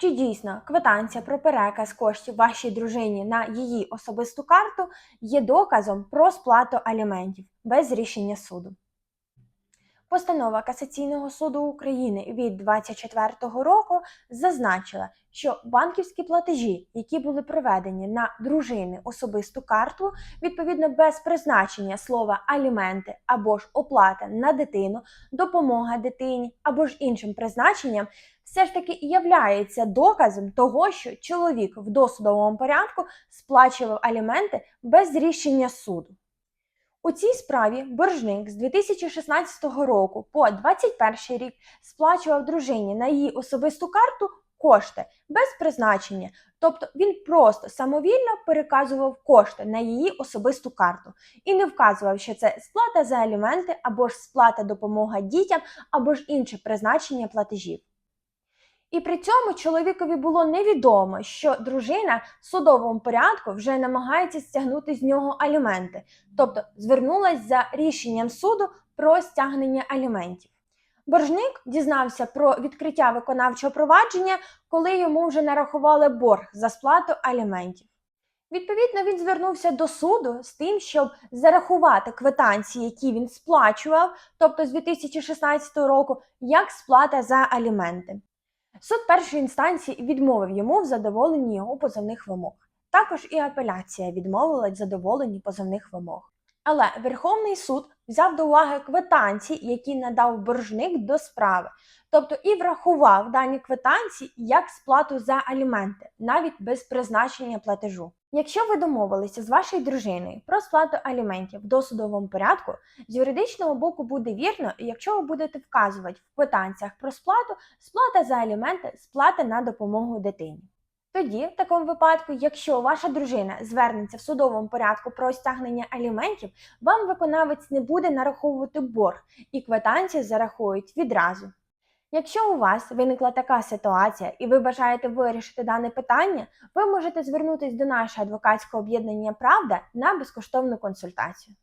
чи дійсно квитанція про переказ коштів вашій дружині на її особисту карту є доказом про сплату аліментів без рішення суду. Постанова Касаційного суду України від 24 року зазначила, що банківські платежі, які були проведені на дружини особисту карту, відповідно без призначення слова аліменти або ж оплата на дитину, допомога дитині або ж іншим призначенням, все ж таки являється доказом того, що чоловік в досудовому порядку сплачував аліменти без рішення суду. У цій справі боржник з 2016 року по 2021 рік сплачував дружині на її особисту карту кошти без призначення, тобто він просто самовільно переказував кошти на її особисту карту і не вказував, що це сплата за аліменти або ж сплата допомога дітям, або ж інше призначення платежів. І при цьому чоловікові було невідомо, що дружина в судовому порядку вже намагається стягнути з нього аліменти, тобто звернулась за рішенням суду про стягнення аліментів. Боржник дізнався про відкриття виконавчого провадження, коли йому вже нарахували борг за сплату аліментів. Відповідно, він звернувся до суду з тим, щоб зарахувати квитанції, які він сплачував, тобто з 2016 року, як сплата за аліменти. Суд першої інстанції відмовив йому в задоволенні його позовних вимог. Також і апеляція відмовила задоволенні позовних вимог. Але Верховний суд взяв до уваги квитанції, які надав боржник до справи, тобто і врахував дані квитанції як сплату за аліменти, навіть без призначення платежу. Якщо ви домовилися з вашою дружиною про сплату аліментів в досудовому порядку, з юридичного боку буде вірно, якщо ви будете вказувати в квитанціях про сплату сплата за аліменти, сплата на допомогу дитині. Тоді, в такому випадку, якщо ваша дружина звернеться в судовому порядку про стягнення аліментів, вам виконавець не буде нараховувати борг і квитанцію зарахують відразу. Якщо у вас виникла така ситуація і ви бажаєте вирішити дане питання, ви можете звернутися до нашого адвокатського об'єднання Правда на безкоштовну консультацію.